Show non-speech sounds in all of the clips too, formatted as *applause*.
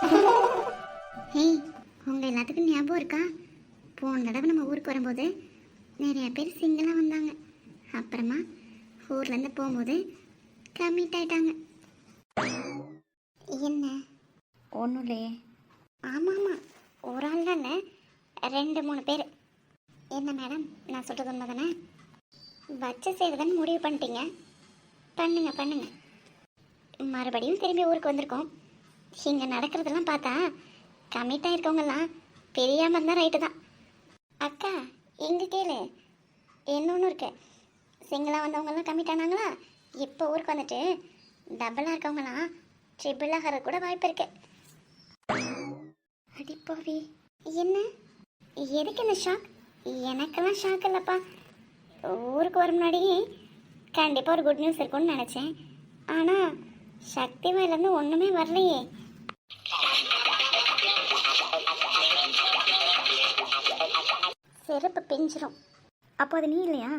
Hey உங்கள் எல்லாத்துக்கும் ஞாபகம் இருக்கா? போன தடவை நம்ம ஊருக்கு வரும்போது நிறைய பேர் சிங்கிளாக வந்தாங்க. அப்புறமா ஊர்லேருந்து போகும்போது கம்மிட் ஆயிட்டாங்க. என்ன? ஒன்றும் இல்லையே ஆமாம் ஆமாம் ஒரு ஆள் தான் ரெண்டு மூணு பேர். என்ன மேடம் நான் சொல்கிறது உண்மை தானே வச்சு செய்வதுன்னு முடிவு பண்ணிட்டீங்க? பண்ணுங்க பண்ணுங்க. மறுபடியும் திரும்பி ஊருக்கு வந்திருக்கோம். இங்கே நடக்கிறதெல்லாம் பார்த்தா கமிட்டாக இருக்கவங்கெல்லாம் பெரியாமல் இருந்தால் ரைட்டு தான். அக்கா இங்கே கேளு? இன்னொன்று இருக்கு? சிங்கிளாக வந்தவங்கெல்லாம் கமிட் ஆனாங்களா? இப்போ ஊருக்கு வந்துட்டு டபுளாக இருக்கவங்களாம் ட்ரிபிள் ஆகிறது கூட வாய்ப்பு இருக்கு. அடிப்பாவி என்ன? எதுக்கு இந்த ஷாக் எனக்கெல்லாம் ஷாக் இல்லைப்பா. ஊருக்கு வர முன்னாடி கண்டிப்பாக ஒரு குட் நியூஸ் இருக்கும்னு நினச்சேன். ஆனால் சக்தி வாயிலேருந்து ஒன்றுமே வரலையே. செருப்பு பிஞ்சிரும். அப்போ அது நீ இல்லையா?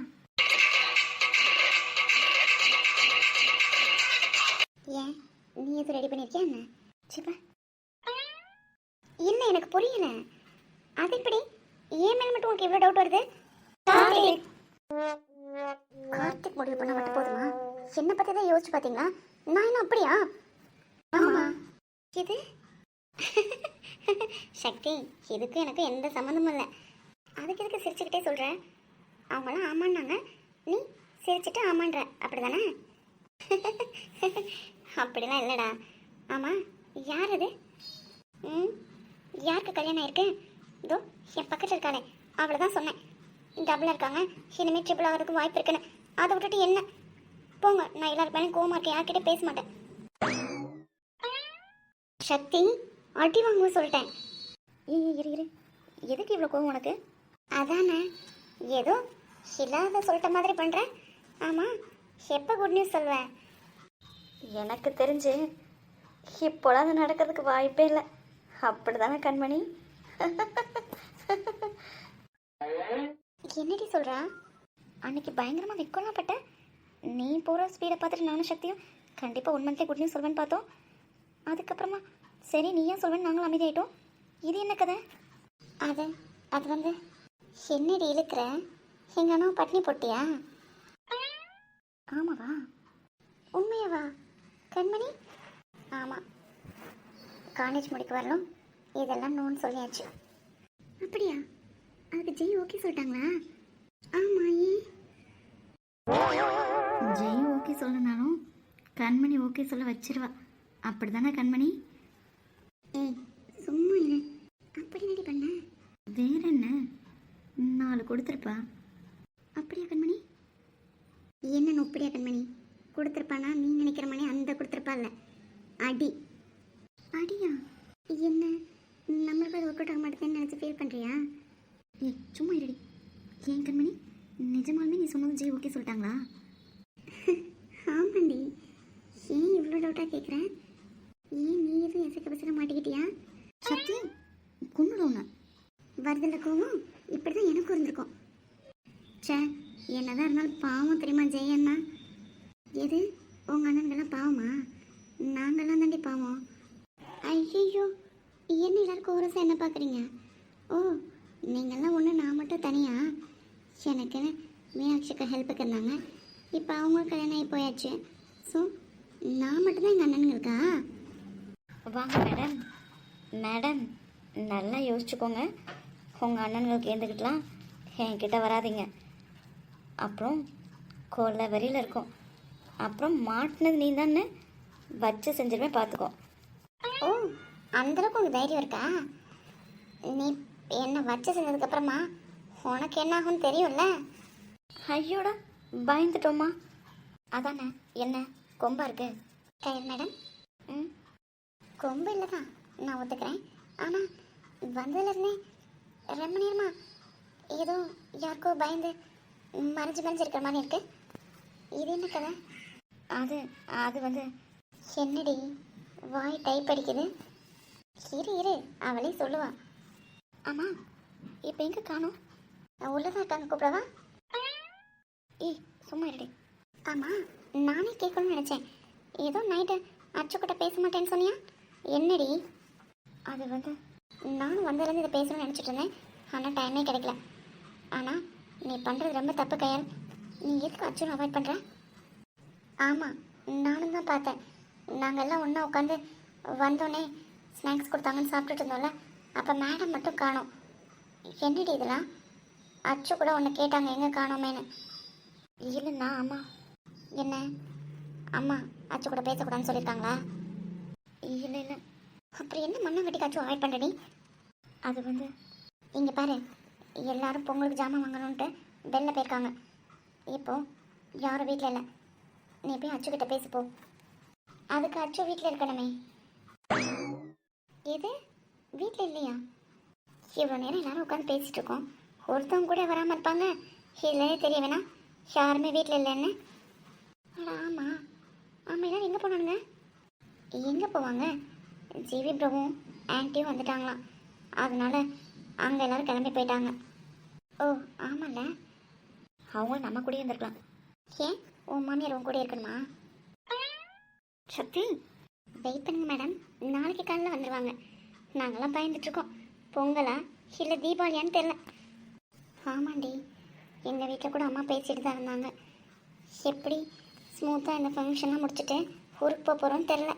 ஏன்? நீ எதுவும் ரெடி பண்ணியிருக்கியா என்ன? சிப்பா இல்லை எனக்கு புரியல. அது எப்படி? ஏன் மேல் மட்டும் உனக்கு இவ்வளோ டவுட் வருது? கார்த்திக். முடிவு பண்ண மட்டும் போதுமா? என்ன பற்றி தான் யோசிச்சு பார்த்தீங்களா நான் என்ன அப்படியா? இது *laughs* சக்தி இதுக்கும் எனக்கு எந்த சம்மந்தமும் இல்லை. அதுக்கு எதுக்கு சிரிச்சுக்கிட்டே சொல்கிற அவங்களாம் ஆமான்னாங்க. நீ சிரிச்சிட்டு ஆமான்ற. அப்படி தானே *laughs* அப்படிலாம் இல்லைடா. ஆமாம் யார் அது? ம் யாருக்கு கல்யாணம் ஆயிருக்கு? இதோ என் பக்கத்தில் இருக்காளே. அவளை தான் சொன்னேன். டபுளாக இருக்காங்க. இனிமேல் ட்ரிபிள் ஆகிறதுக்கு வாய்ப்பு இருக்குன்னு. அதை விட்டுட்டு என்ன? போங்க நான் எல்லாருக்குமே மேலே கோவமா யார்கிட்ட பேச மாட்டேன். சக்தி அடி வாங்க சொல்லிட்டேன். ஏய் இரு இரு. எதுக்கு இவ்வளோ கோவம் உனக்கு? அதானே. ஏதோ இல்லாத சொல்லிட்ட மாதிரி பண்ணுறேன் ஆமாம் எப்போ குட் நியூஸ் சொல்வேன் எனக்கு தெரிஞ்சு இப்போலாம் அது நடக்கிறதுக்கு வாய்ப்பே இல்லை. அப்படி தானே கண்மணி? என்னடி சொல்கிறா அன்னைக்கு பயங்கரமாக விற்கலாம் பட்ட. நீ போகிற ஸ்பீடை பார்த்துட்டு நானும் சக்தியும் கண்டிப்பாக ஒன் மந்த்லேயே குட் நியூஸ் சொல்வேன்னு பார்த்தோம். அதுக்கப்புறமா சரி நீ ஏன் சொல்வேன்னு நாங்களும் அமைதியாயிட்டோம். இது என்ன கதை? அது அது வந்து என்னடி இழுக்கிற? எங்கள் அண்ணா பட்னி போட்டியா? ஆமாவா? உண்மையாவா? கண்மணி? ஆமாம் காலேஜ் முடிக்க வரணும். இதெல்லாம் நோன்னு சொல்லியாச்சு. அப்படியா? அதுக்கு ஜெய் ஓகே சொல்லிட்டாங்களா? ஆமாம் ஜெய் ஓகே சொல்லனாலும் கண்மணி ஓகே சொல்ல வச்சிருவா. அப்படி தானே கண்மணி? ஏய் சும்மா இரு. அப்படி நடி பண்ண? வேற என்ன? நாலு கொடுத்துருப்பா. அப்படியா கண்மணி? என்ன நொப்படியா கண்மணி? கொடுத்துருப்பானா? நீ நினைக்கிற மணி அந்த கொடுத்துருப்பால அடி. அடியா? என்ன? நம்மளுக்கு அது ஒர்க் அவுட் ஆக மாட்டேதுன்னு நினச்சி ஃபீல் பண்ணுறியா ஏய் சும்மா இருடி. ஏன் கண்மணி? நிஜமாலுமே நீ சொன்னது ஜெய் ஓகே சொல்லிட்டாங்களா? *laughs* ஆமாண்டி. ஏன் இவ்வளோ டவுட்டாக கேட்குறேன் ஏன் நீ எதுவும் எசக்க பசங்க மாட்டிக்கிட்டியா? சக்தி கொண்டுட உன்னை. வருதில்ல கோவம் இப்படி தான் எனக்கும் இருந்திருக்கும். ச்சே என்னதான் இருந்தாலும் பாவம் தெரியுமா ஜெயண்ணா? எது? உங்கள் அண்ணன்கெல்லாம் பாவமா? நாங்கள்லாம் தாண்டி பாவம். ஐயோ என்ன எல்லாருக்கும் ஒரு என்ன பார்க்குறீங்க ஓ நீங்கள்லாம் ஒன்று நான் மட்டும் தனியா? எனக்கு மீனாட்சிக்கு ஹெல்ப்புக்கு இருந்தாங்க. இப்போ அவங்க கல்யாணம் ஆகி போயாச்சு. ஸோ நான் மட்டும்தான் எங்கள் அண்ணனுங்களுக்கா வாங்க மேடம். மேடம் நல்லா யோசிச்சுக்கோங்க. உங்கள் அண்ணன்களுக்கு ஏந்துக்கிட்டலாம் என்கிட்ட வராதீங்க. அப்புறம் கொல்ல வரியில் இருக்கும். அப்புறம் மாட்டினது நீ தானே வச்சு செஞ்சிருவேன் பார்த்துக்கோ ஓ அந்தளவுக்கு உனக்கு தைரியம் இருக்கா? நீ என்ன வச்சு செஞ்சதுக்கப்புறமா உனக்கு என்ன ஆகும்னு தெரியும்ல? ஐயோடா பயந்துட்டோமா? அதானே என்ன கொம்பா இருக்கு? கயல் மேடம். ம். கொம்பு இல்லை தான். நான் ஒத்துக்கிறேன். ஆனால் வந்ததுலேருந்தே ரொம்ப நேரமாக ஏதோ யாருக்கோ பயந்து மறைஞ்சு மறைஞ்சு இருக்கிற மாதிரி இருக்கு. இது என்ன கதை? அது அது வந்து என்னடி? வாய் டைப் அடிக்குது. இரு இரு அவளே சொல்லுவா. ஆமாம் இப்போ எங்கே காணும்? நான் உள்ளதா இருக்காங்க கூப்பிடவா? ஏய் சும்மா இருடி. ஆமாம் நானே கேட்கணும்னு நினச்சேன். ஏதோ நைட்டு அச்சுக்கிட்ட பேச மாட்டேன்னு சொன்னியா? என்னடி? அது வந்து நானும் வந்ததுலேருந்து இதை பேசணும்னு நினச்சிட்டு இருந்தேன். ஆனால் டைமே கிடைக்கல. ஆனால் நீ பண்ணுறது ரொம்ப தப்பு கையால். நீ எதுக்கு அச்சுன்னு அவாய்ட் பண்ணுற ஆமாம் நானும் தான் பார்த்தேன். நாங்கள் எல்லாம் ஒன்றா உட்காந்து வந்தோடனே ஸ்நாக்ஸ் கொடுத்தாங்கன்னு சாப்பிட்டுட்டு இருந்தோம்ல அப்போ மேடம் மட்டும் காணோம். என்னடி இதெல்லாம்? அச்சு கூட ஒன்று கேட்டாங்க எங்கே காணோமேன்னு. இல்லைண்ணா ஆமாம் என்ன? அம்மா அச்சு கூட பேசக்கூடாதுன்னு சொல்லியிருக்காங்களா? இல்லை இல்லை அப்புறம் என்ன மண்ணை கட்டி அவாய்ட் பண்ணுறடி அது வந்து இங்கே பாரு எல்லாரும் பொங்கலுக்கு ஜாமான் வாங்கணுன்ட்டு வெளில போயிருக்காங்க. இப்போது யாரும் வீட்டில் இல்லை. நீ போய் அச்சுக்கிட்ட பேசிப்போ அதுக்கு அச்சு வீட்டில் இருக்கணுமே. எது? வீட்டில் இல்லையா? இவ்வளோ நேரம் எல்லாரும் உட்காந்து பேசிட்டு இருக்கோம். ஒருத்தவங்க கூட வராமல் இருப்பாங்க. இல்லையே தெரிய வேணாம். யாருமே வீட்டில் இல்லைன்னு. ஆமாம் ஆமாம் எல்லாரும் எங்கே போனானுங்க? எங்கே போவாங்க? ஜிவி பிரபுவும் ஆன்ட்டியும் வந்துட்டாங்களாம். அதனால் அங்கே எல்லோரும் கிளம்பி போயிட்டாங்க. ஓ ஆமாம்ல அவங்களும் நம்ம கூடயே இருந்திருக்கலாம். ஏன்? உன் மாமியார் உன் கூட இருக்கணுமா? சக்தி வெயிட் பண்ணுங்க மேடம் நாளைக்கு காலையில் வந்துடுவாங்க நாங்களாம் பயந்துட்டுருக்கோம். பொங்கலா இல்லை தீபாவளியான்னு தெரில ஆமாண்டி. எங்கள் வீட்டில் கூட அம்மா பேசிட்டு தான் இருந்தாங்க. எப்படி ஸ்மூத்தாக இந்த ஃபங்க்ஷன்லாம் முடிச்சுட்டு ஊருக்கு போக போகிறோன்னு தெரில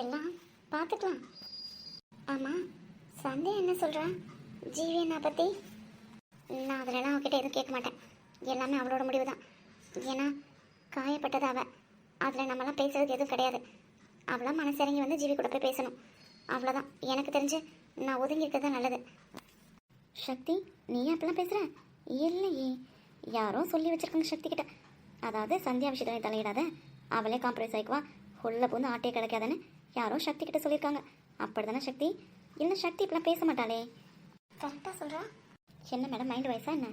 எல்லாம் பார்த்துக்கலாம். ஆமாம் சந்தே என்ன சொல்கிறா ஜீவி என்ன பற்றி நான் அதிலலாம் அவகிட்ட எதுவும் கேட்க மாட்டேன். எல்லாமே அவளோட முடிவு தான் ஏன்னா காயப்பட்டது அவள் அதில் நம்மலாம் பேசுறதுக்கு எதுவும் கிடையாது. அவளாம் மனசிறங்கி வந்து ஜீவி கூட போய் பேசணும். அவ்வளோதான் எனக்கு தெரிஞ்சு நான் ஒதுங்கி இருக்கிறது தான் நல்லது. சக்தி நீ அப்படிலாம் பேசுகிற இல்லையே. யாரோ சொல்லி வச்சிருக்காங்க சக்தி கிட்ட. அதாவது சந்தியா விஷயத்துல தலையிடாத. அவளே காம்ப்ரமைஸ் ஆகிக்குவா உள்ள போந்து ஆட்டே கிடைக்காதுன்னு யாரோ சக்தி கிட்ட சொல்லியிருக்காங்க அப்படிதானே சக்தி? இல்லை சக்தி இப்படிலாம் பேச மாட்டாளே? கரெக்டாக சொல்கிறா என்ன மேடம் மைண்ட் வயசா என்ன?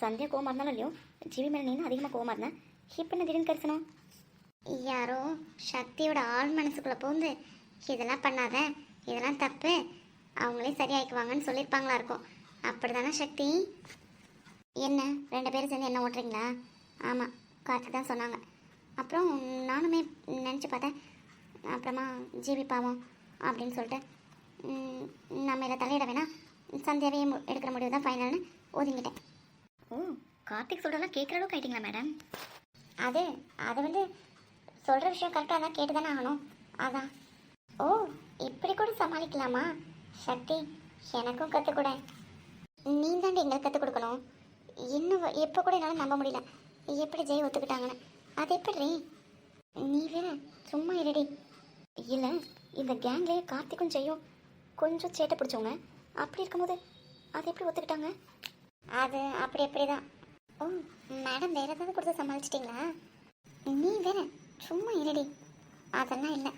சந்தியா கோவமா இருந்தாலும் இல்லையோ? ஜிவி மேலே நீனும் அதிகமாக கோவமா இருந்தேன் இப்போ என்ன திடீர்னு கரிசனம்? யாரோ சக்தியோட ஆள் மனசுக்குள்ளே பூந்து இதெல்லாம் பண்ணாத இதெல்லாம் தப்பு அவங்களே சரியாயிக்குவாங்கன்னு சொல்லியிருப்பாங்களா இருக்கும். அப்படி தானே சக்தி? என்ன ரெண்டு பேரும் சேர்ந்து என்ன ஓட்டுறீங்களா? ஆமாம் கார்த்திக் தான் சொன்னாங்க. அப்புறம் நானுமே நினச்சி பார்த்தேன் அப்புறமா ஜிபி பாவம் அப்படின்னு சொல்லிட்டு நம்ம இதில் தலையிட வேணாம். சந்தியாவே எடுக்கிற முடிவு தான் ஃபைனல்னு ஒதுங்கிட்டேன். ஓ கார்த்திக் சொல்கிறதெல்லாம் கேட்குற அளவுக்கு ஆயிட்டீங்களா மேடம் அது அது வந்து சொல்கிற விஷயம் கரெக்டாக தான் கேட்டு தானே ஆகணும். அதான். ஓ இப்படி கூட சமாளிக்கலாமா? சக்தி எனக்கும் கற்றுக் கொடு நீ தாண்டி எங்களுக்கு கற்றுக் கொடுக்கணும். இன்னும் எப்போ கூட என்னால் நம்ப முடியல. எப்படி ஜெய் ஒத்துக்கிட்டாங்கன்னு. அது எப்படி நீ வேற சும்மா இருடி. இல்லை இந்த கேங்லேயே கார்த்திக்கும் செய்யும் கொஞ்சம் சேட்டை பிடிச்சவங்க. அப்படி இருக்கும்போது அது எப்படி ஒத்துக்கிட்டாங்க? அது அப்படி அப்படி தான் ஓ மேடம் வேற ஏதாவது கொடுத்து சமாளிச்சிட்டிங்களா? நீ வேற சும்மா இருடி. அதெல்லாம் இல்லை.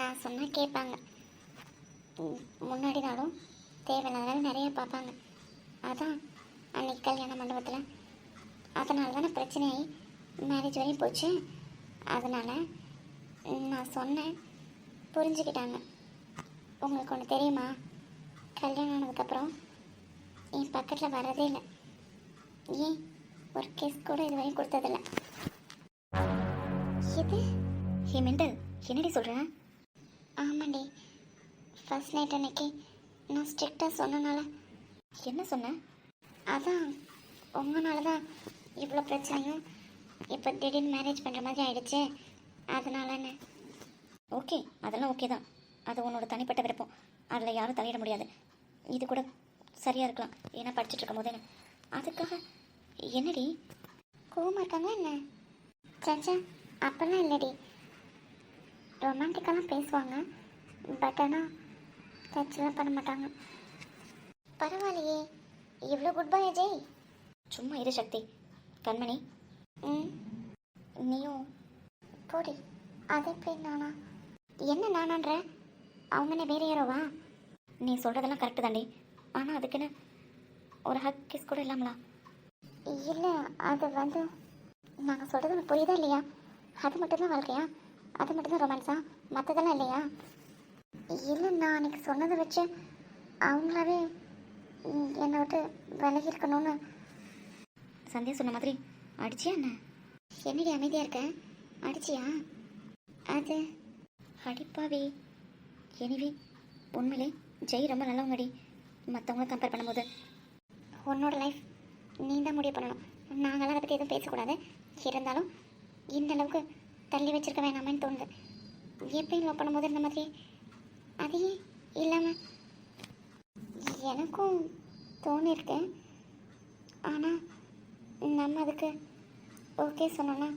நான் சொன்னால் கேட்பாங்க. முன்னாடி நாளும் தேவையில்லாத நிறைய பார்ப்பாங்க. அதான் அன்னைக்கு கல்யாண மண்டபத்தில். அதனால தானே பிரச்சனையாகி மேரேஜ் வரையும் போச்சு. அதனால் நான் சொன்னேன். புரிஞ்சுக்கிட்டாங்க. உங்களுக்கு ஒன்று தெரியுமா? கல்யாணம் ஆனதுக்கப்புறம் என் பக்கத்தில் வரதே இல்லை. ஏன்? ஒரு கேஸ் கூட இது வரையும் கொடுத்ததில்ல. இது ஹே மெண்டல் என்னடி சொல்கிறேன் ஆமாண்டி. ஃபர்ஸ்ட் நைட் அன்னைக்கு நான் ஸ்ட்ரிக்டாக சொன்னனால. என்ன சொன்ன? அதான் உங்களால தான் இவ்வளோ பிரச்சனையும் இப்போ திடீர்னு மேரேஜ் பண்ணுற மாதிரி ஆயிடுச்சு. அதனாலன்னு. ஓகே அதெல்லாம் ஓகே தான். அது உன்னோட தனிப்பட்ட விருப்பம். அதில் யாரும் தலையிட முடியாது. இது கூட சரியாக இருக்கலாம். ஏன்னா படிச்சுட்டு இருக்கும் போதே அதுக்காக என்னடி? கோவமாக இருக்காங்க என்ன? சச்சா அப்பெல்லாம் இல்லடி. ரொமான்டிக்கெல்லாம் பேசுவாங்க. பட் ஆனால் டச்லாம் பண்ண மாட்டாங்க. பரவாயில்லையே. இவ்வளோ குட் பை அஜய் சும்மா இரு சக்தி. கண்மணி. ம். நீயும். போடி. அது எப்படி நானா என்ன நானான்ற? அவங்க என்ன வேற யாரோவா நீ சொல்கிறதெல்லாம் கரெக்டு தாண்டி. ஆனால் அதுக்குன்னு ஒரு ஹக் கிஸ் கூட இல்லாமலா? இல்லை அது வந்து நாங்கள் சொல்கிறது உனக்கு புரியுதா இல்லையா? அது மட்டும்தான் வாழ்க்கையா? அது மட்டும்தான் ரொமான்ஸா மற்றதெல்லாம் இல்லையா? இல்லை நான் அன்னைக்கு சொன்னதை வச்சு அவங்களாவே என்னை விட்டு விலகி இருக்கணும்னு சந்தியா சொன்ன மாதிரி அடிச்சியா என்ன? என்னடி அமைதியாக இருக்க? அடிச்சியா? அது அடிப்பாவி. எனிவே உண்மையிலே ஜெய் ரொம்ப நல்லவங்கடி மற்றவங்கள கம்பேர் பண்ணும்போது உன்னோட லைஃப் நீ தான் முடிவு பண்ணணும். நாங்களாம் அதை பற்றி எதுவும் பேசக்கூடாது. இருந்தாலும் இந்த அளவுக்கு தள்ளி வச்சிருக்க வேணாமேன்னு தோணுது. எப்பயும் லவ் பண்ணும்போது இந்த மாதிரி அதையே இல்லாமல் எனக்கும் தோணிருக்கு. ஆனால் நம்ம அதுக்கு ஓகே சொன்னோன்னா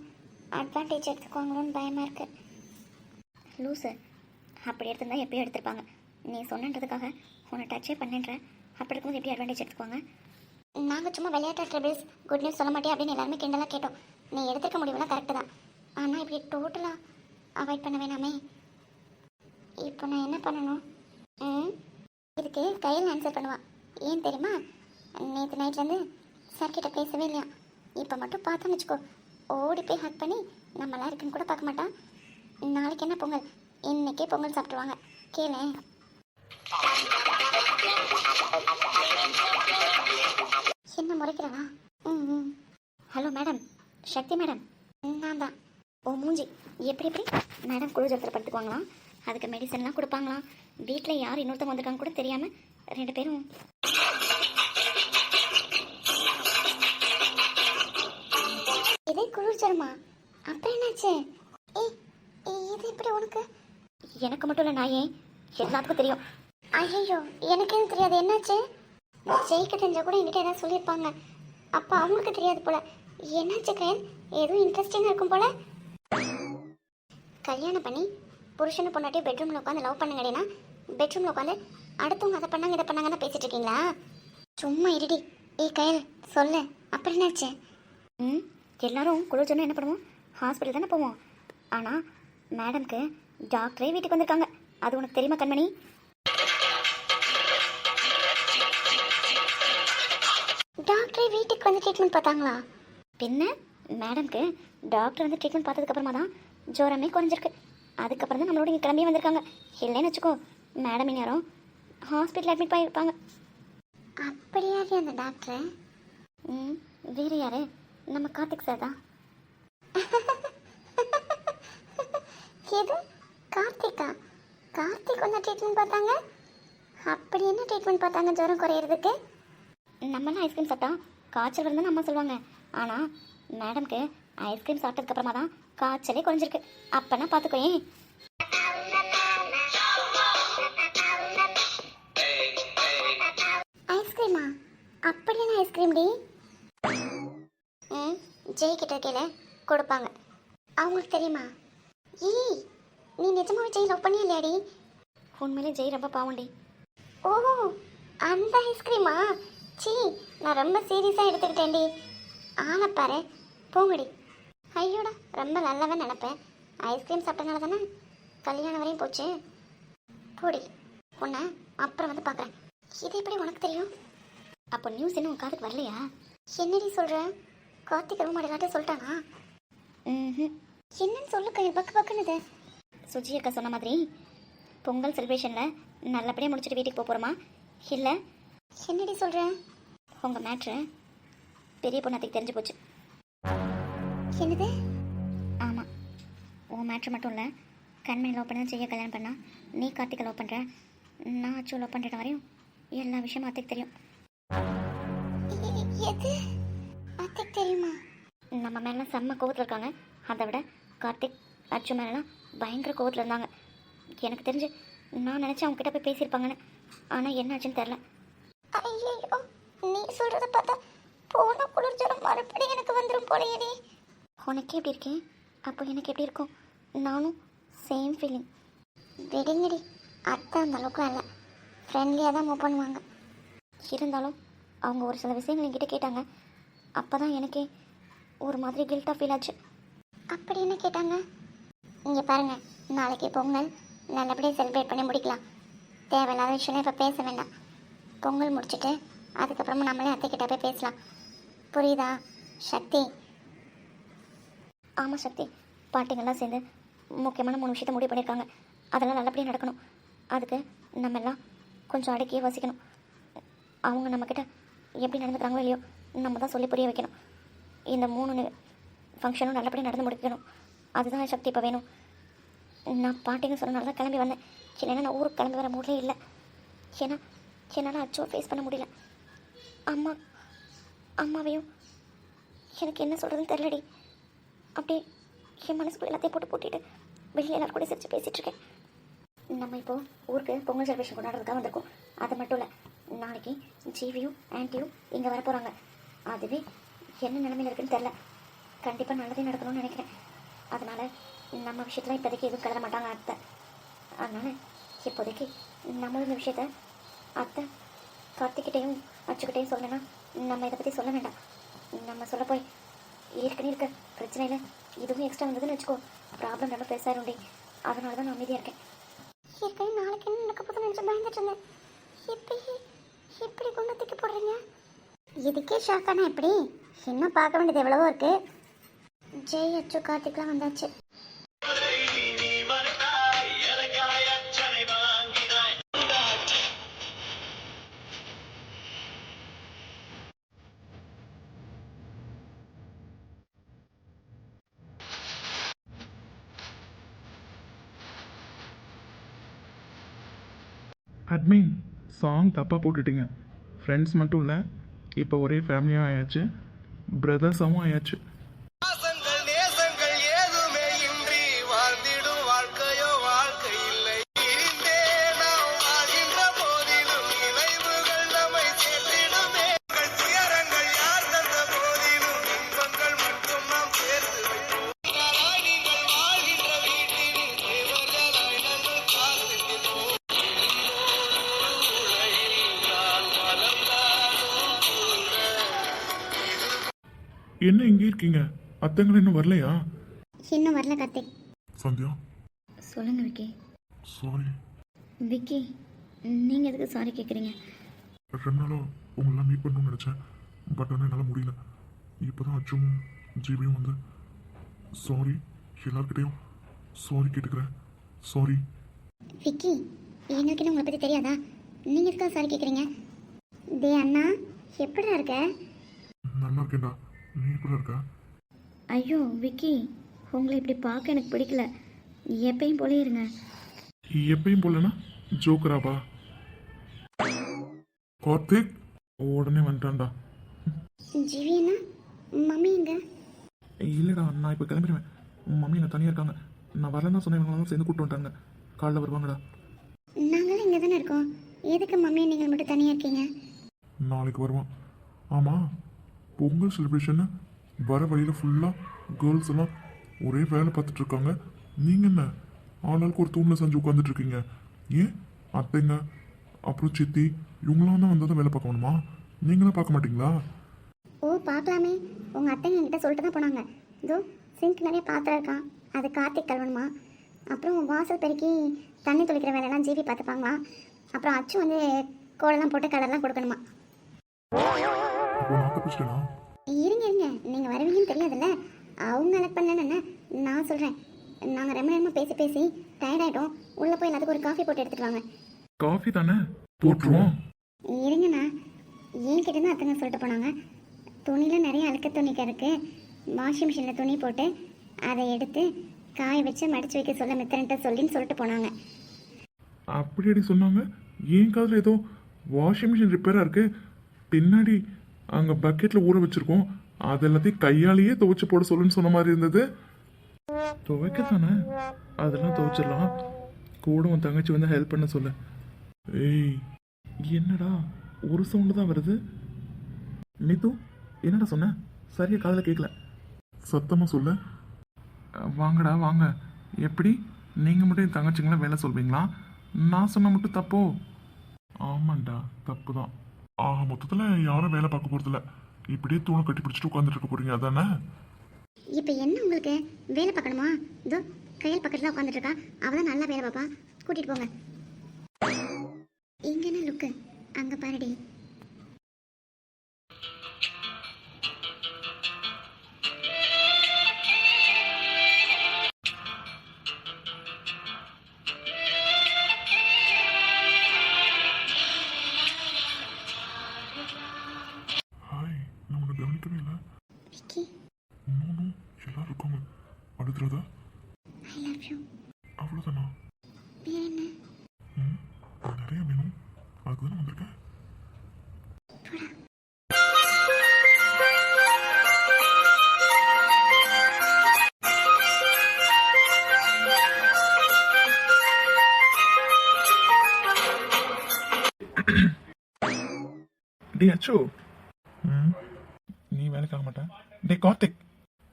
அட்வான்டேஜ் எடுத்துக்குவாங்களோன்னு பயமாக இருக்குது லூஸு அப்படி எடுத்திருந்தா எப்பயும் எடுத்திருப்பாங்க. நீ சொன்னன்றதுக்காக உன்னை டச்சே பண்ணின்ற. அப்படி இருக்கும்போது எப்படி அட்வான்டேஜ் எடுத்துக்குவாங்க? நாங்கள் சும்மா விளையாட்டு ட்ரிபிள்ஸ் குட் நியூஸ் சொல்ல மாட்டேன் அப்படின்னு எல்லாருமே கிண்டலாக கேட்டோம். நீ எடுத்துக்க முடியும்னா கரெக்டு தான். ஆனால் இப்படி டோட்டலாக அவாய்ட் பண்ண வேணாமே. இப்போ நான் என்ன பண்ணணும்? ம்? இதுக்கு கையில் ஆன்சர் பண்ணுவான் ஏன் தெரியுமா? நேற்று நைட்லேருந்து சார்கிட்ட பேசவே இல்லையா? இப்போ மட்டும் பார்த்தோன்னு வச்சுக்கோ. ஓடி போய் ஹக் பண்ணி நம்மளாம் இருக்குன்னு கூட பார்க்க மாட்டான் நாளைக்கு என்ன பொங்கல்? இன்னைக்கே பொங்கல் சாப்பிட்ருவாங்க கேளு. என்ன முறைக்கிறவா? ம் ஹலோ மேடம். சக்தி மேடம். நான் தான். ஓ மூஞ்சி. எப்படி எப்படி? மேடம் குழு ஜலத்தில் படுத்துக்குவாங்களாம். அதுக்கு மெடிசன்லாம் கொடுப்பாங்களாம். வீட்டில் யார் இன்னொருத்தவங்க வந்திருக்காங்க கூட தெரியாமல் ரெண்டு பேரும். இதே குளிர்ச்சரமா அப்புறம் என்னாச்சு? ஏய் இது எப்படி உனக்கு? எனக்கு மட்டும் இல்லை நாயே. எல்லாத்துக்கும் தெரியும். ஐயோ எனக்கு எதுவும் தெரியாது? என்னாச்சு? ஜெயிக்க தெரிஞ்சா கூட என்கிட்ட ஏதாவது சொல்லியிருப்பாங்க. அப்போ அவங்களுக்கு தெரியாது போல. என்னாச்சு கயல்? எதுவும் இன்ட்ரெஸ்டிங்காக இருக்கும் போல. கல்யாணம் பண்ணி புருஷனை பொண்ணாட்டியும் பெட்ரூமில் உட்காந்து லவ் பண்ணுங்கடினா பெட்ரூமில் உட்காந்து அடுத்தவங்க அதை பண்ணாங்க இதை பண்ணாங்கன்னு பேசிட்டு இருக்கீங்களா? சும்மா இருடி. ஏய் கயல் சொல்லு. அப்புறம் என்னாச்சு? ம் எல்லாரும் குழு சொன்னால் என்ன பண்ணுவோம்? ஹாஸ்பிட்டல் தானே போவோம். ஆனால் மேடம்க்கு டாக்டரே வீட்டுக்கு வந்திருக்காங்க. அது உனக்கு தெரியுமா கண்மணி? டாக்டரே வீட்டுக்கு வந்து ட்ரீட்மெண்ட் பார்த்தாங்களா? பின்ன மேடம்க்கு டாக்டர் வந்து ட்ரீட்மெண்ட் பார்த்ததுக்கப்புறமா தான் ஜுரமே குறைஞ்சிருக்கு. அதுக்கப்புறம் தான் நம்மளோட இங்கே கிளம்பி வந்திருக்காங்க. இல்லைன்னு வச்சுக்கோ மேடம் இந்நேரம் ஹாஸ்பிட்டல் அட்மிட் பண்ணியிருப்பாங்க. அப்படியாடி அந்த டாக்டர்? ம் வேறு யாரு? நம்ம கார்த்திக் சார் தான். *laughs* எது? கார்த்திகா. கார்த்திக் வந்து ட்ரீட்மெண்ட் பார்த்தாங்க? அப்படி என்ன ட்ரீட்மெண்ட் பார்த்தாங்க? ஜுரம் குறையிறதுக்கு? நம்மளாம் ஐஸ்கிரீம் சாப்பிட்டா காய்ச்சல் வருதுன்னு அம்மா சொல்லுவாங்க. ஆனால் மேடம்க்கு ஐஸ்கிரீம் சாப்பிட்டதுக்கப்புறமா தான் காய்ச்சலே குறைஞ்சிருக்கு. அப்போனா பார்த்துக்கோயே. ஐஸ்கிரீமா அப்படி என்ன ஐஸ்கிரீம் டி? ம் ஜெய் கிட்ட கேள. கொடுப்பாங்க. அவங்களுக்கு தெரியுமா? ஏய் நீ நிஜமாவே ஜெய் லவ் பண்ணியில்லையாடி? உண்மையிலே ஜெய் ரொம்ப பாவண்டி ஓ அந்த ஐஸ்கிரீமா சீ நான் ரொம்ப சீரியஸாக எடுத்துக்கிட்டேன்டி. ஆளை பாரு போங்கடி. ஐயோடா ரொம்ப நல்லவன் நினப்பேன். ஐஸ்கிரீம் சாப்பிட்டனால தானே கல்யாணம் வரையும் போச்சு. போடி உன்னை அப்புறம் வந்து பார்க்குறேன். இது எப்படி உனக்கு தெரியும்? அப்போ நியூஸ் இன்னும் உன் காதுக்கு வரலையா? என்னடி சொல்கிற கார்த்திக் ரொம்ப எல்லாத்தையும் சொல்லிட்டானா? ம் என்னன்னு சொல்லு கையில் பக்கு பக்குன்னுது. சுஜி அக்கா சொன்ன மாதிரி பொங்கல் செலிப்ரேஷனில் நல்லபடியாக முடிச்சுட்டு வீட்டுக்கு போக போகிறோமா இல்லை. என்னடி சொல்கிற உங்கள் மேட்ரு பெரிய பொண்ணாத்துக்கு தெரிஞ்சு போச்சு. என்னது? ஆமாம் உன் மேட்ரு மட்டும் இல்லை கண்மணி லவ் பண்ண செய்ய கல்யாணம் பண்ணா. நீ கார்த்திகை லவ் பண்ணுற நான் அச்சு லவ் பண்ணுற வரையும் எல்லா விஷயமும் அத்தைக்கு தெரியும். எது? அத்தைக்கு தெரியுமா? நம்ம மேலாம் செம்ம கோவத்தில் இருக்காங்க. அதை விட கார்த்திக் அச்சு மேலாம் பயங்கர கோவத்தில் இருந்தாங்க. எனக்கு தெரிஞ்சு நான் நினச்சேன் அவங்க கிட்ட போய் பேசியிருப்பாங்கன்னு. ஆனால் என்ன ஆச்சுன்னு தெரில ஐயோ நீ சொல்றத பார்த்தா போன குளிர் ஜுரம் மறுபடியும் எனக்கு வந்துடும் போலையடி. உனக்கே எப்படி இருக்கேன் அப்போ எனக்கு எப்படி இருக்கும்? நானும் சேம் ஃபீலிங் விடுங்கடி அத்தை அந்த அளவுக்கு இல்லை ஃப்ரெண்ட்லியாக தான் மூவ் பண்ணுவாங்க. இருந்தாலும் அவங்க ஒரு சில விஷயங்கள் என்கிட்ட கேட்டாங்க. அப்போ தான் எனக்கே ஒரு மாதிரி கில்ட்டாக ஃபீல் ஆச்சு. அப்படி என்ன கேட்டாங்க. இங்கே பாருங்க நாளைக்கு பொங்கல். நல்லபடியாக செலிப்ரேட் பண்ணி முடிக்கலாம். தேவையில்லாத விஷயம்லாம் இப்போ பேச வேண்டாம். பொங்கல் முடிச்சுட்டு அதுக்கப்புறமா நம்மளே அத்தைக்கிட்ட போய் பேசலாம். புரியுதா? சக்தி. ஆமாம் சக்தி. பாட்டிங்கெல்லாம் சேர்ந்து முக்கியமான மூணு விஷயத்தை முடிவு பண்ணியிருக்காங்க. அதெல்லாம் நல்லபடியாக நடக்கணும். அதுக்கு நம்ம எல்லாம் கொஞ்சம் அடக்கியே வசிக்கணும். அவங்க நம்மக்கிட்ட எப்படி நடந்துக்கிறாங்களோ இல்லையோ நம்ம தான் சொல்லி புரிய வைக்கணும். இந்த மூணு ஃபங்க்ஷனும் நல்லபடியாக நடந்து முடிக்கணும். அதுதான் சக்தி இப்போ வேணும். நான் பாட்டிங்க சொன்னனால தான் கிளம்பி வந்தேன். இல்லைன்னா நான் ஊருக்கு கிளம்பி வர மூடலே இல்லை. ஏன்னா என்னால் அச்சோ ஃபேஸ் பண்ண முடியல. அம்மா அம்மாவையும் எனக்கு என்ன சொல்கிறதுன்னு தெரிலடி அப்படியே என் மனசுக்குள்ள எல்லாத்தையும் போட்டு பூட்டிட்டு வெளியே எல்லாரும் கூட சிரிச்சு பேசிகிட்டு இருக்கேன். நம்ம இப்போ ஊருக்கு பொங்கல் செலிப்ரேஷன் கொண்டாடுறதுக்காக வந்திருக்கோம். அது மட்டும் இல்லை நாளைக்கு ஜீவியும் ஆன்ட்டியும் இங்கே வர போகிறாங்க அதுவே என்ன நிலமையில் இருக்குன்னு தெரில கண்டிப்பாக நல்லதே நடக்கணும்னு நினைக்கிறேன். அதனால் நம்ம விஷயத்தில் இப்போதைக்கு எதுவும் கலர மாட்டாங்க அத்தை. அதனால் இப்போதைக்கு நம்மளும் இந்த விஷயத்த அத்தை கார்த்திக்கிட்டையும் அச்சுக்கிட்டையும் சொல்லணும்னா நம்ம இதை பற்றி சொல்ல வேண்டாம். நம்ம சொல்ல போய் ஏற்கனவே இருக்க பிரச்சனையில் இதுவும் எக்ஸ்ட்ரா வந்ததுன்னு வச்சுக்கோ. ப்ராப்ளம் ரொம்ப பெருசாயிரும்டி அதனால தான் நான் அமைதியாக இருக்கேன். ஏற்கனவே நாளைக்கு என்ன நடக்க போதுன்னு நினச்சி பயந்துட்டு இருந்தேன். இப்படி இப்படி குண்டத்துக்கு தூக்கி போடுறீங்க? இதுக்கே ஷாக்கானா எப்படி? இன்னும் பார்க்க வேண்டியது எவ்வளவோ இருக்குது ஜெய் அச்சு கார்த்திக்லாம் வந்தாச்சு. அட்மின் சாங் தப்பாக போட்டுட்டீங்க. ஃப்ரெண்ட்ஸ் மட்டும் இல்லை இப்போ ஒரே ஃபேமிலியும் ஆயாச்சு. பிரதர்ஸாகவும் ஆயாச்சு. என்ன இங்கே இருக்கீங்க? அத்தங்களை இன்னும் வரலையா? இன்னும் வரல கார்த்திக். சந்தியா? சொல்லுங்கள் விக்கி. சாரி விக்கி நீங்கள் எதுக்கு சாரி கேட்குறீங்க ரெண்டு நாளாக உங்களெலாம் மீட் பண்ணணும்னு நினச்சேன். பட் ஆனால் என்னால் முடியல. இப்போ தான் அச்சும் ஜிபியும் வந்து சாரி எல்லார்கிட்டேயும் சாரி கேட்டுக்கிறேன். சாரி விக்கி எங்களுக்கு உங்களை பற்றி தெரியாதா? நீங்கள் எதுக்காக சாரி கேட்குறீங்க டே அண்ணா எப்படிடா இருக்க? நல்லா இருக்கேன்டா. நீ எப்படி இருக்க? ஐயோ விக்கி உங்களை இப்படி பார்க்க எனக்கு பிடிக்கல. எப்பயும் போலே இருங்க. எப்பயும் போலனா? ஜோக்கராபா கார்த்திக் உடனே வந்துட்டான்டா. ஜிவி அண்ணா மம்மி எங்க? இல்லைடா நான் இப்போ கிளம்பிடுவேன். உன் மம்மி நான் தனியாக இருக்காங்க. நான் வரலன்னா சொன்ன இவங்களாம் சேர்ந்து கூப்பிட்டு வந்துட்டாங்க. காலைல வருவாங்கடா. நாங்களும் இங்கே தானே இருக்கோம். எதுக்கு மம்மி நீங்கள் மட்டும் தனியாக இருக்கீங்க? நாளைக்கு வருவான் ஆமாம் பொங்கல் செலிப்ரேஷன்னு வர வழியில் ஃபுல்லாக கேர்ள்ஸ் எல்லாம் ஒரே வேலை பார்த்துட்டு இருக்காங்க. நீங்கள் என்ன? ஆளாளுக்கு ஒரு தூணில் செஞ்சு உட்காந்துட்டு இருக்கீங்க. ஏன்? அத்தைங்க அப்புறம் சித்தி இவங்களாம் தான் வந்தால் தான் வேலை பார்க்க வேணுமா? நீங்களும் பார்க்க மாட்டீங்களா? ஓ பார்க்கலாமே. உங்கள் அத்தைங்க என்கிட்ட சொல்லிட்டு தான் போனாங்க. இதோ சிங்க் நிறைய பாத்திரம் இருக்கான் அது கார்த்திக் கழுவணுமா? அப்புறம் வாசல் பெருக்கி தண்ணி தொளிக்கிற வேலையெல்லாம் ஜிவி பார்த்துப்பாங்களா? அப்புறம் அச்சு வந்து கோலெல்லாம் போட்டு கலர்லாம் கொடுக்கணுமா? இருங்க இருங்க. நீங்கள் வருவீங்கன்னு தெரியாதுல்ல? அவங்க அலெக்ட் பண்ணலன்னு நான் சொல்கிறேன் நாங்கள் ரொம்ப நேரமாக பேசி பேசி டயர்ட் ஆகிட்டோம் உள்ளே போய் எல்லாத்துக்கும் ஒரு காஃபி போட்டு எடுத்துகிட்டு வாங்க. காஃபி தானே? போட்டுருவோம். இருங்கண்ணா. ஏன் கிட்ட தான் அத்தனை சொல்லிட்டு போனாங்க. துணியில் நிறைய அழுக்க துணி கிடக்கு. வாஷிங் மிஷினில் துணி போட்டு அதை எடுத்து காய வச்சு மடிச்சு வைக்க சொல்ல மித்திரன்ட்ட சொல்லின்னு சொல்லிட்டு போனாங்க. அப்படியடி சொன்னாங்க. ஏன் காதில் ஏதோ வாஷிங் மிஷின் ரிப்பேராக இருக்கு? பின்னாடி அங்கே பக்கெட்டில் ஊற வச்சிருக்கோம். அது எல்லாத்தையும் கையாலேயே துவைச்சு போட சொல்லுன்னு சொன்ன மாதிரி இருந்தது. துவைக்க தானே அதெல்லாம் துவைச்சிடலாம். கூட உன் தங்கச்சி வந்து ஹெல்ப் பண்ண சொல்லு. ஏய் என்னடா? ஒரு சவுண்டு தான் வருது. நித்து என்னடா சொன்ன? சரியா காதில் கேட்கல சத்தமாக சொல்லு. வாங்கடா வாங்க. எப்படி? நீங்கள் மட்டும் என் தங்கச்சிங்களாம் வேலை சொல்வீங்களா? நான் சொன்ன மட்டும் தப்போ? ஆமாண்டா தப்பு தான் ஆக மொத்தத்தில் யாரும் வேலை பார்க்க போகிறதில்ல இப்படியே தூணை கட்டி பிடிச்சிட்டு உட்காந்துட்டு இருக்க போறீங்க அதானே? இப்போ என்ன உங்களுக்கு? வேலை பார்க்கணுமா? இதோ கையில் பக்கத்தில் உட்காந்துட்டு இருக்கா. அவள் தான் நல்லா வேலை பார்ப்பா. கூட்டிகிட்டு போங்க. இங்க என்ன லுக்கு அங்கே பாருடி. அச்சு ம். நீ வேலைக்கு ஆக மாட்டேன் டே கார்த்திக்.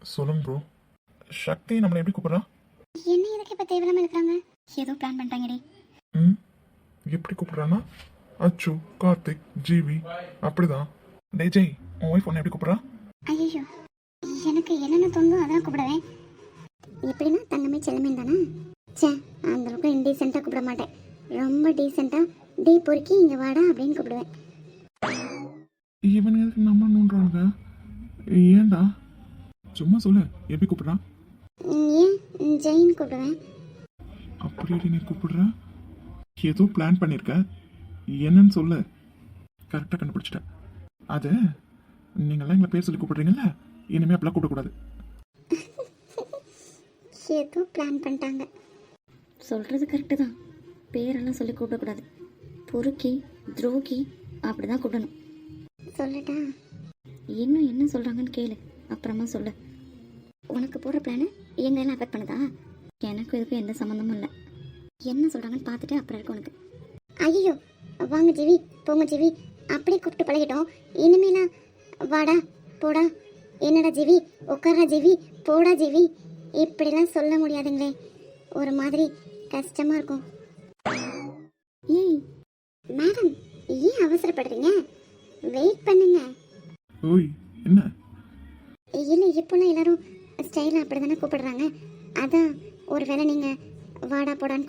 சொல்லுங்க ப்ரோ சக்தி நம்மளை எப்படி கூப்பிட்றா? என்ன இதுக்கு இப்போ தேவையில்லாமல் இருக்கிறாங்க? ஏதோ பிளான் பண்ணிட்டாங்கடி. ம். எப்படி கூப்பிட்றான்னா? அச்சு கார்த்திக் ஜிவி அப்படிதான். டே ஜெய் உன் ஒய்ஃப் உன்னை எப்படி கூப்பிட்றா? ஐயோ எனக்கு என்னென்ன தோணுதோ அதான் கூப்பிடுவேன். எப்படின்னா தங்கமே செல்லமேன் தானே? சே அந்த அளவுக்கு இன்டீசெண்டாக கூப்பிட மாட்டேன். ரொம்ப டீசெண்டாக டீ பொறுக்கி இங்கே வாடா அப்படின்னு கூப்பிடுவேன். இவன் எதுக்கு நம்ம நோண்டுறாங்க ஏன்டா? சும்மா சொல்லு. எப்படி கூப்பிட்றா? ஏன் ஜெயின் கூப்பிடுவேன் அப்படி நீ கூப்பிடுற? ஏதோ பிளான் பண்ணியிருக்க என்னன்னு சொல்லு. கரெக்டாக கண்டுபிடிச்சிட்டேன். அது நீங்களாம் எங்களை பேர் சொல்லி கூப்பிடுறீங்கல்ல? இனிமே அப்படிலாம் கூப்பிடக்கூடாது. ஏதோ பிளான் பண்ணிட்டாங்க. சொல்கிறது கரெக்டு தான். பேரெல்லாம் சொல்லி கூப்பிடக்கூடாது. பொறுக்கி துரோகி அப்படி தான் கூப்பிடணும். சொல்லட்டா இன்னும் என்ன சொல்கிறாங்கன்னு கேளு. அப்புறமா சொல்லு. உனக்கு போடுற பிளானு எங்கெல்லாம் அஃபெக்ட் பண்ணுதா? எனக்கும் இதுக்கும் எந்த சம்மந்தமும் இல்லை. என்ன சொல்கிறாங்கன்னு பார்த்துட்டு அப்புறம் இருக்கு உனக்கு. ஐயோ வாங்க ஜிவி போங்க ஜிவி. அப்படியே கூப்பிட்டு பழகிட்டோம். இனிமேலாம் வாடா போடா. என்னடா ஜிவி உட்காரா ஜிவி போடா ஜிவி. இப்படிலாம் சொல்ல முடியாதுங்களே. ஒரு மாதிரி கஷ்டமா இருக்கும்.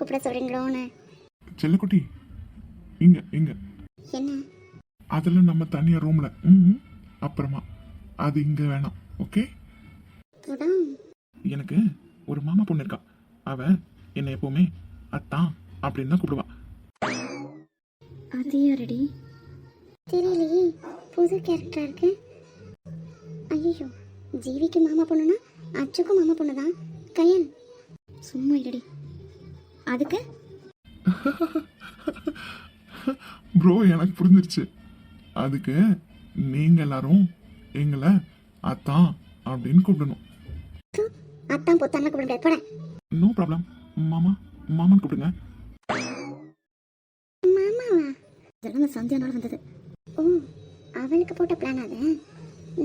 கூப்பிட சொல்கிறீங்களோன்னு செல்லக்குட்டி இங்க இங்க. என்ன? அதெல்லாம் நம்ம தனியாக ரூமில் ம் அப்புறமா. அது இங்கே வேணாம். ஓகே? எனக்கு ஒரு மாமா பொண்ணு இருக்கா. அவ என்னை எப்பவுமே அத்தான் அப்படின்னு தான் கூப்பிடுவா. அது யாரடி? தெரியலையே. புது கேரக்டரா இருக்கு. ஐயோ ஜீவிக்கு மாமா பொண்ணுனா அச்சுக்கும் மாமா பொண்ணு தான் கயல். சும்மா இல்லடி அதுக்கு? ப்ரோ எனக்கு புரிஞ்சிருச்சு. அதுக்கு நீங்க எல்லாரும் எங்களை அத்தான் அப்படின்னு கூப்பிடணும். அத்தான் பொத்தான கூப்பிட முடியாது. போட. நோ ப்ராப்ளம் மாமா மாமான்னு கூப்பிடுங்க. மாமாவா? இதெல்லாம் சந்தியானால வந்தது. ஓ அவளுக்கு போட்ட பிளான் அது?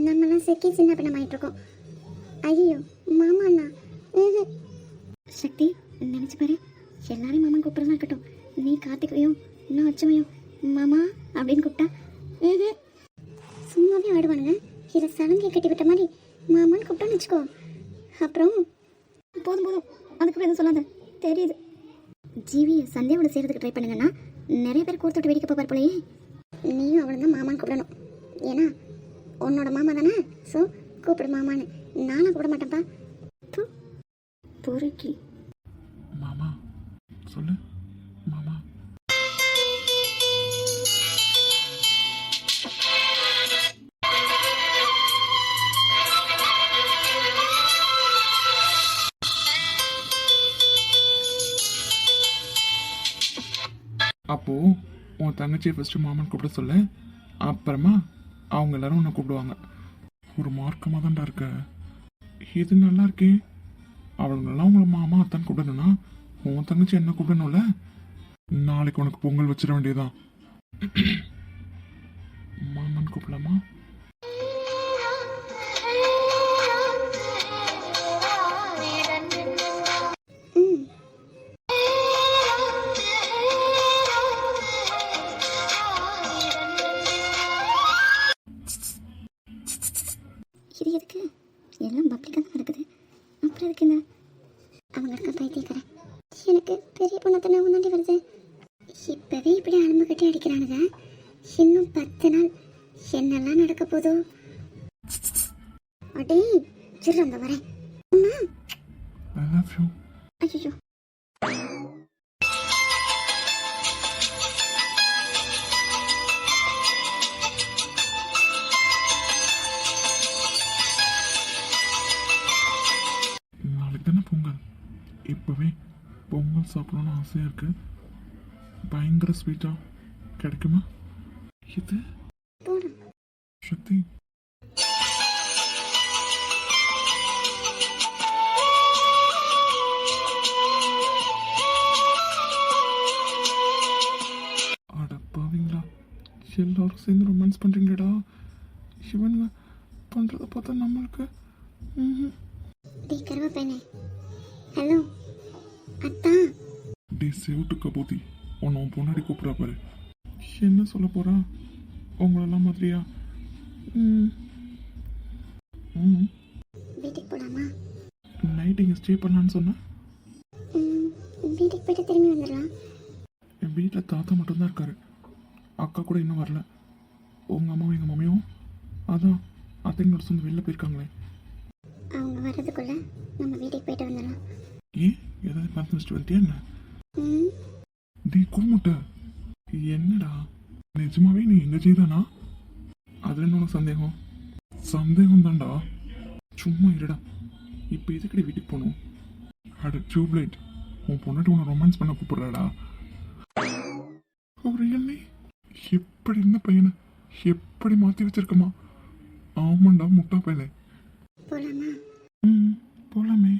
நம்மலாம் செக்கி சின்ன பின்னமாயிட்டு இருக்கோம் ஐயோ மாமாண்ணா. சக்தி நினச்சி பாரு. எல்லாரையும் மாமன் கூப்பிட்றதா இருக்கட்டும். நீ கார்த்திகையும் இன்னும் அச்சமையும். மாமா அப்படின்னு கூப்பிட்டா ம்ஹும். சும்மாவே ஆடுவானுங்க. இதை சலங்கை கட்டி விட்ட மாதிரி மாமான்னு கூப்பிட்டோன்னு வச்சுக்கோ. அப்புறம் போதும் போதும். அதுக்கப்புறம் எதுவும் சொல்லாத. தெரியுது. ஜீவி சந்தியாவோட சேர்றதுக்கு ட்ரை பண்ணுங்கன்னா நிறைய பேர் கோர்த்துட்டு வேடிக்கை பார்ப்பார் போலயே. நீயும் அவளும் தான் மாமான்னு கூப்பிடணும். ஏன்னா உன்னோட மாமா தானே? ஸோ கூப்பிடு மாமான்னு. நானும் கூப்பிட மாட்டேன்ப்பா. பொறுக்கி. சொல்லு. மாமா. அப்போ உன் தங்கச்சியை ஃபர்ஸ்ட் மாமன் கூப்பிட சொல்ல. அப்புறமா அவங்க எல்லாரும் உன்னை கூப்பிடுவாங்க. ஒரு மார்க்கமாக தான்டா இருக்க. இது நல்லா இருக்கே? அவங்களெல்லாம் உங்களை மாமா அத்தான் கூப்பிடணும்னா உன் தங்கச்சி என்ன கூப்பிடணும்ல? நாளைக்கு உனக்கு பொங்கல் வச்சிட வேண்டியதுதான். *clears throat* மாமன் கூப்பிடலாமா? இது சக்தி அட பாவீங்களா. எல்லாரும் சேர்ந்து ரொமான்ஸ் பண்ணுறீங்கடா இவனுங்க பண்ணுறத பார்த்தா நம்மளுக்கு ம்ஹும். டி கருவப்பேனே ஹலோ. அத்தா. டே செவிட்டு கபூதி. உன்னை உன் பொண்ணாடி கூப்பிட்றா பாரு. என்ன சொல்ல போறா? உங்களெல்லாம் மாதிரியா? ம். ம் வீட்டுக்கு போகலாமா நைட் இங்கே ஸ்டே பண்ணலான்னு சொன்னேன் ம், வீட்டுக்கு போயிட்டு திரும்பி வந்துடலாம். என் வீட்டில் தாத்தா மட்டும்தான் இருக்காரு. அக்கா கூட இன்னும் வரல. உங்கள் அம்மாவும் எங்கள் மம்மியும்? அதான் அத்தைங்களோட சொந்த வெளில போயிருக்காங்களே. அவங்க வர்றதுக்குள்ள நம்ம வீட்டுக்கு போயிட்டு வந்துடலாம். ஏன்? ஏதாவது பார்த்து வச்சுட்டு வந்துட்டியா என்ன? ம். டே கூமுட்டை என்னடா? நிஜமாவே நீ எங்க செய்தானா? அதுல என்ன சந்தேகம் சந்தேகம்? தான்டா சும்மா இருடா. இப்போ எதுக்கடி வீட்டுக்கு போகணும்? அட டியூப்லைட் உன் பொண்ணாட்டி உன்னை ரொமான்ஸ் பண்ண கூப்பிடுறாடா. ரியல்லி எப்படி இருந்த பையனை? எப்படி மாத்தி வச்சிருக்கமா? ஆமாண்டா முட்டா பையலே. போகலாமா ம் போலாமே.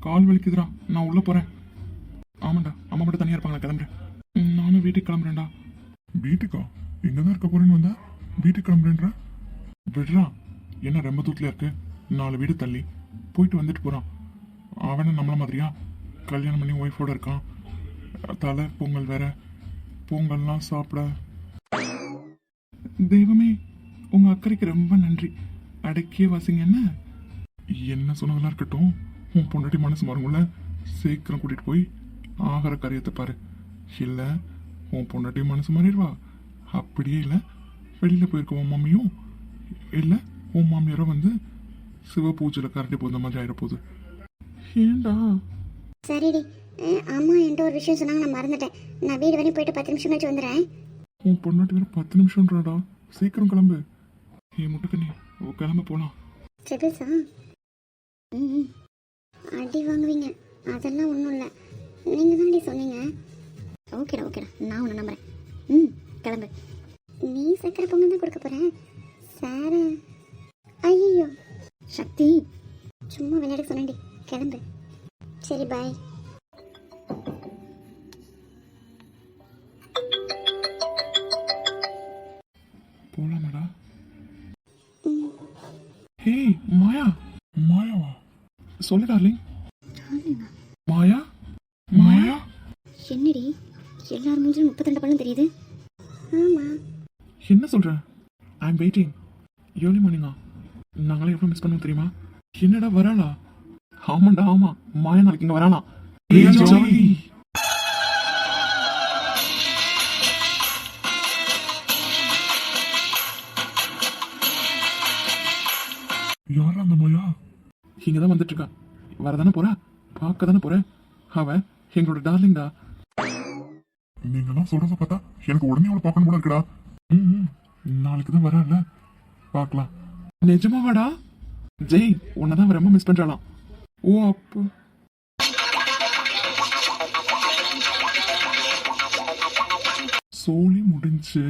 கால் வலிக்குதுடா. நான் உள்ள போறேன். ஆமாண்டா அம்மா மட்டும் தனியா இருப்பாங்களா? கிளம்புறேன். நானும் வீட்டுக்கு கிளம்புறேன்டா. வீட்டுக்கா? எங்க தான் இருக்க போறேன்னு வந்தா? வீட்டுக்கு கிளம்புறேன்ற? விடுறா. என்ன ரொம்ப தூரத்துல இருக்கு? நாலு வீடு தள்ளி. போயிட்டு வந்துட்டு போறான். அவன நம்மள மாதிரியா? கல்யாணம் பண்ணி ஒய்ஃபோட இருக்கான். தலை பொங்கல் வேற. பொங்கல்லாம் சாப்பிட. தெய்வமே உங்க அக்கறைக்கு ரொம்ப நன்றி. அடக்கியே வாசிங்க என்ன? என்ன சொன்னதெல்லாம் இருக்கட்டும். உன் பொண்டாட்டி மனசு மாறுங்கள சீக்கிரம் கூட்டிட்டு போய் ஆகார காரியத்தை பாரு. இல்ல உன் பொண்டாட்டி மனசு மாறிடுவா. அப்படியே இல்ல வெளியில போயிருக்க உன் மம்மியும். இல்ல உன் மாமியாரும் வந்து சிவ பூஜையில கரண்டி போந்த மாதிரி ஆயிட ஏண்டா? சரிடி. அம்மா என்கிட்ட ஒரு விஷயம் சொன்னாங்க நான் மறந்துட்டேன். நான் வீடு வரையும் போயிட்டு பத்து நிமிஷம் கழிச்சு வந்துடுறேன். உன் பொண்டாட்டி வேற பத்து நிமிஷம்ன்றாடா. சீக்கிரம் கிளம்பு. ஏ முட்டுக்கண்ணி கிளம்ப போலாம். ட்ரிபிள்ஸா ம். அடி வாங்குவீங்க. அதெல்லாம் ஒன்றும் இல்லை. நீங்கள் தாண்டி சொன்னீங்க? ஓகேடா ஓகேடா. நான் உன்னை நம்புறேன். ம் கிளம்பு. நீ சக்கரை பொங்கல் தான் கொடுக்க போகிறேன் சார? ஐயோ சக்தி. சும்மா விளையாட சொன்னேன்டி. கிளம்பு. சரி பாய் சொல்லு டார்லிங் மாயா? மாயா? என்னடி? எல்லார் மூஞ்சிலும் முப்பத்தெண்டு பழம் தெரியுது. என்ன சொல்ற? ஐ எம் வெயிட்டிங் ஏர்லி மார்னிங்கா நாங்களே எவ்வளோ மிஸ் பண்ணுவோம் தெரியுமா? என்னடா வராளா? ஆமாண்டா ஆமா. மாயா நாளைக்கு இங்க வரானா எங்களோட டார்லிங்டா நீங்கெல்லாம் சொல்றத பார்த்தா எனக்கு உடனே அவளை பார்க்கணும் போல இருக்குடா. ம் நாளைக்கு தான் வரல பார்க்கலாம். நிஜமாவாடா ஜெய் உன்னை தான் ரொம்ப மிஸ் பண்றாளாம் ஓ அப்போ. சோலி முடிஞ்சு.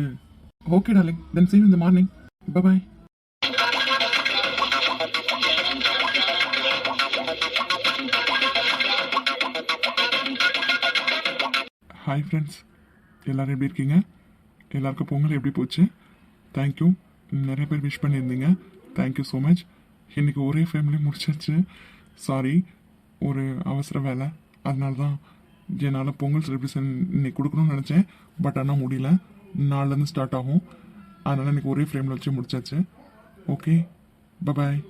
Okay darling then you in the morning. Bye hi friends எல்லோரும் எப்படி இருக்கீங்க? எல்லாருக்கும் பொங்கல் எப்படி போச்சு? தேங்க்யூ நிறைய பேர் விஷ் பண்ணியிருந்தீங்க. தேங்க்யூ ஸோ மச் இன்றைக்கி ஒரே ஃபேமிலி முடிச்சிருச்சு. சாரி ஒரு அவசர வேலை. அதனால தான் என்னால் பொங்கல் செலிப்ரேஷன் இன்னைக்கு கொடுக்கணும்னு நினச்சேன். பட் ஆனால் முடியல. நாள்லேருந்து ஸ்டார்ட் ஆகும். அதனால் இன்னைக்கு ஒரே ஃப்ரேமில் வச்சு முடிச்சாச்சு. Okay bye bye